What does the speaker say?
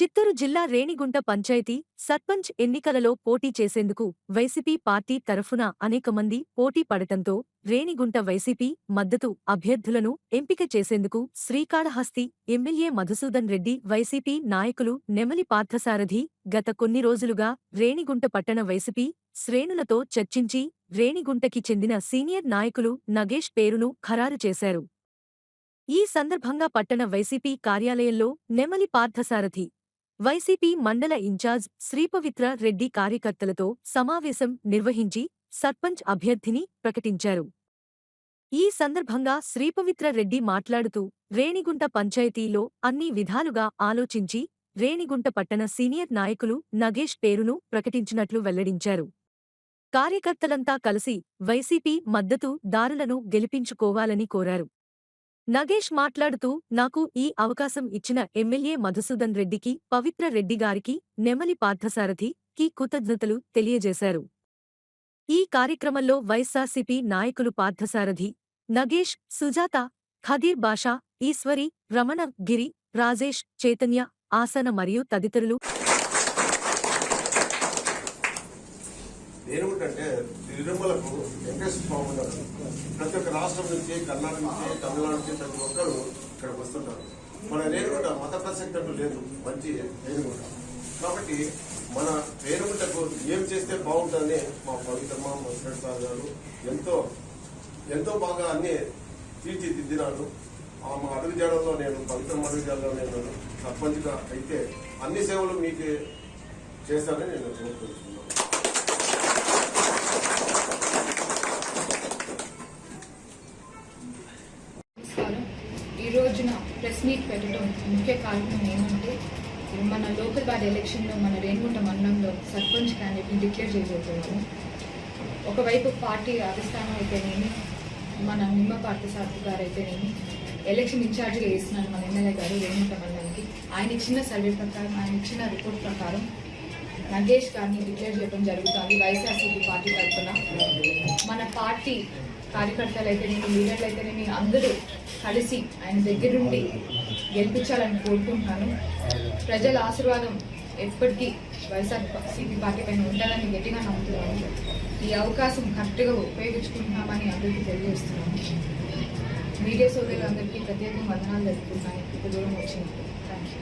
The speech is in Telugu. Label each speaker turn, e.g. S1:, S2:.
S1: చిత్తూరు జిల్లా రేణిగుంట పంచాయతీ సర్పంచ్ ఎన్నికలలో పోటీ చేసేందుకు వైసీపీ పార్టీ తరఫున అనేక మంది పోటీ పడటంతో రేణిగుంట వైసీపీ మద్దతు అభ్యర్థులను ఎంపిక చేసేందుకు శ్రీకాళహస్తి ఎమ్మెల్యే మధుసూదన్ రెడ్డి వైసీపీ నాయకులు నెమలి పార్థసారథి గత కొన్ని రోజులుగా రేణిగుంట పట్టణ వైసీపీ శ్రేణులతో చర్చించి రేణిగుంటకి చెందిన సీనియర్ నాయకులు నగేష్ పేరును ఖరారు చేశారు. ఈ సందర్భంగా పట్టణ వైసీపీ కార్యాలయంలో నెమలి పార్థసారథి వైసీపీ మండల ఇన్ఛార్జ్ శ్రీపవిత్ర రెడ్డి కార్యకర్తలతో సమావేశం నిర్వహించి సర్పంచ్ అభ్యర్థిని ప్రకటించారు. ఈ సందర్భంగా శ్రీపవిత్ర రెడ్డి మాట్లాడుతూ రేణిగుంట పంచాయతీలో అన్ని విధాలుగా ఆలోచించి రేణిగుంట పట్టణ సీనియర్ నాయకులు నగేష్ పేరును ప్రకటించినట్లు వెల్లడించారు. కార్యకర్తలంతా కలిసి వైసీపీ మద్దతు దారులను గెలిపించుకోవాలని కోరారు. నగేష్ మాట్లాడుతూ నాకు ఈ అవకాశం ఇచ్చిన ఎమ్మెల్యే మధుసూదన్ రెడ్డికి పవిత్ర రెడ్డి గారికి నెమలి పార్థసారథి కి కృతజ్ఞతలు తెలియజేశారు. ఈ కార్యక్రమంలో వైఎస్సార్సీపీ నాయకులు పార్థసారథి నగేష్ సుజాత ఖదీర్ బాషా ఈశ్వరి రమణ గిరి రాజేష్ చైతన్య ఆసన మరియు తదితరులు
S2: ఏమిటంటే తిరుమలకు వెంకటేశ్వర స్వామి గారు ప్రతి ఒక్క రాష్ట్రం నుంచి కర్ణాటక నుంచి తమిళనాడు నుంచి ప్రతి ఒక్కరు ఇక్కడికి వస్తుంటారు. మన రేణుగుంట మత ప్రసక్తి అంటూ లేదు మంచి రేణుగుంట కాబట్టి మన రేణుగుంటకు ఏం చేస్తే బాగుంటుందని మా పవిత్రమ మసిరెడ్ సార్ గారు ఎంతో ఎంతో బాగా అన్ని తీర్చిదిద్దినాడు ఆ మా అడుగు జాడలో నేను పవిత్ర అడుగు జాడలో నేను సర్పంచ్గా అయితే అన్ని సేవలు మీకు చేస్తానని నేను కోరుకుంటున్నాను.
S3: ఈ రోజున ప్రెస్ మీట్ పెట్టడం ముఖ్య కారణం ఏమంటే మన లోకల్ బాడీ ఎలక్షన్లో మన రేణుగుంట మండలంలో సర్పంచ్ క్యాండిడేట్ని డిక్లేర్ చేయబోతున్నాము. ఒకవైపు పార్టీ అధిష్టానం అయితేనేమి మన నిమ్మ పార్థసారథి గారు అయితేనేమి ఎలక్షన్ ఇన్ఛార్జ్గా వేస్తున్నారు మన ఎమ్మెల్యే గారు రేణుగుంట మండలానికి. ఆయన ఇచ్చిన సర్వే ప్రకారం ఆయన ఇచ్చిన రిపోర్ట్ ప్రకారం నగేష్ గారిని డిక్లేర్ చేయడం జరుగుతుంది. వైఎస్ఆర్సీపీ పార్టీ తరఫున. మన పార్టీ కార్యకర్తలు అయితేనేమి లీడర్లు అయితేనేమి అందరూ కలిసి ఆయన దగ్గరుండి గెలిపించాలని కోరుకుంటున్నాను. ప్రజల ఆశీర్వాదం ఎప్పటికీ వైఎస్ఆర్సీపీ పార్టీ పైన ఉండాలని గట్టిగా నమ్ముతున్నాను. ఈ అవకాశం కరెక్ట్గా ఉపయోగించుకుంటున్నామని అందరికీ తెలియజేస్తున్నాను. మీడియా సోదరులందరికీ ప్రత్యేకంగా వందనాలు జరుపుకుంటున్నాను ఇంత దూరం వచ్చింది థ్యాంక్ యూ